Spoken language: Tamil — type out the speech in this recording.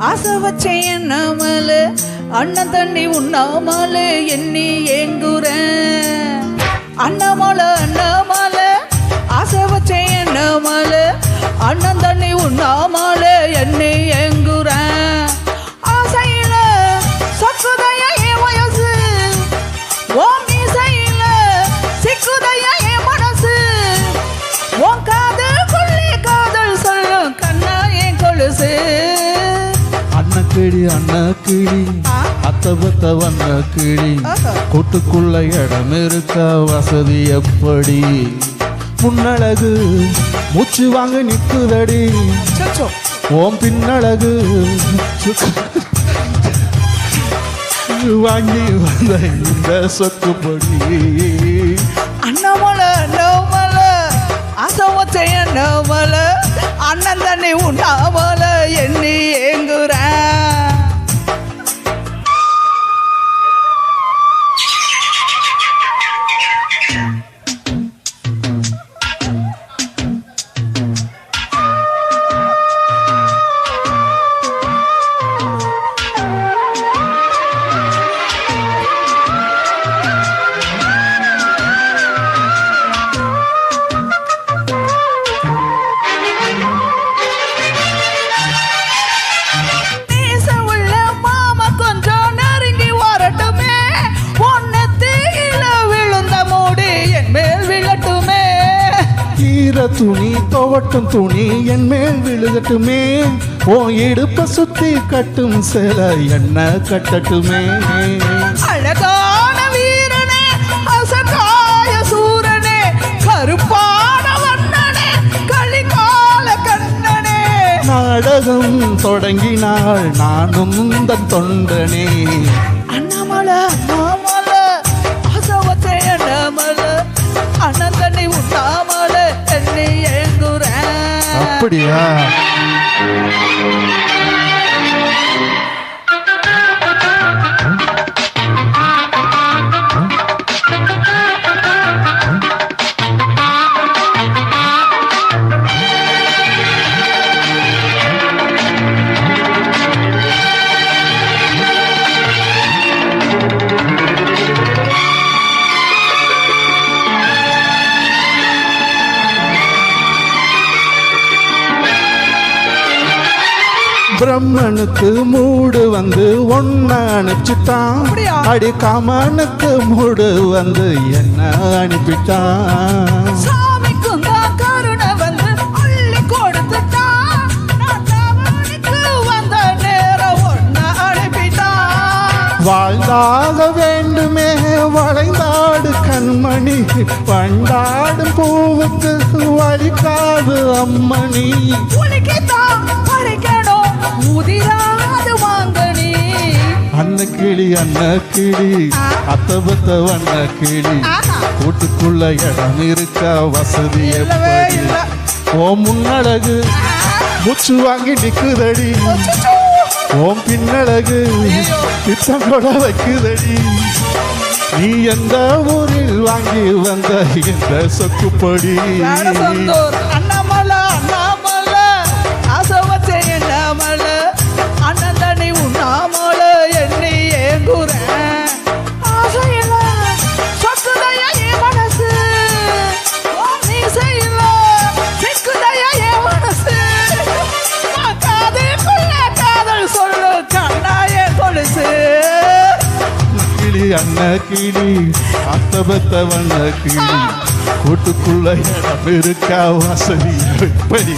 ஆசை வச்சே எண்ணாமல அண்ணன் தண்ணி உண்ணாமல எண்ணி ஏங்குற அண்ணாமல அண்ணாமல ஆசை வச்சே எண்ணாமல அண்ணன் தண்ணி உண்ணாமல எண்ணி கிளி அன்னக்கிளி கிளி. அத்தபத்த வண்ண கிளி. கூட்டுக்குள்ள இடம் இருக்க? வசதி எப்படி? முன்னழகு மூச்சு வாங்க நிற்குதடி ஓம் பின்னழகு. வாங்கி வந்த இந்த சொத்துப்படி. அண்ணமலை அண்ணாமலை ஆசை வச்ச அண்ணன் தண்ணி உண்டா ஈர துணி துவட்டும் துணி என் மேல் விழுகட்டுமே ஓ இடுப்ப சுத்தி கட்டும் சில என்ன கட்டட்டுமே. அழகான வீரனே அசகாய சூரனே கருப்பான வண்ணனே கலிகால கண்ணனே. நாடகம் தொடங்கினாள் நானும் இந்த தொண்டனே. அண்ணாமலை அண்ணாமலை வச்ச அண்ணாமலை தண்ணி உண்ணாமலை. தண்ணி ஏங்குறேன் அப்படியா? பிரம்மனுக்கு மூடு வந்து ஒன்ன அனுப்பிச்சிட்டான்? அடி காமனுக்கு மூடு வந்து என்ன அனுப்பிட்டான்? வாழ்ந்தாக வேண்டுமே வளைந்தாடு கண்மணி. பண்டாடும் பூவுக்கு வலிக்காது அம்மணி. பறிக்கணும். உதிராது வாங்கனி அன்ன கிளி அன்ன கிளி அத்தபத்த வண்ண கிளி. கூட்டுக்குள்ள இடம் இருக்க வசதி எப்படி. ஓ முன்னழகு மூச்சு வாங்கி நிக்குதடி. ஓம் பின்னழகு பித்தம் கூட வைக்குதடி. நீ எந்த ஊரில் வாங்கி வந்த இந்த சொக்குப்படி? அண்ணாமலை ಅನ್ನ ಕೀಳಿ ಅತ್ತ ಬತ್ತವನ್ನ ಕೀಳಿ கூட்டுக்குள்ள இடம் இருக்கா வாசலி எப்படி?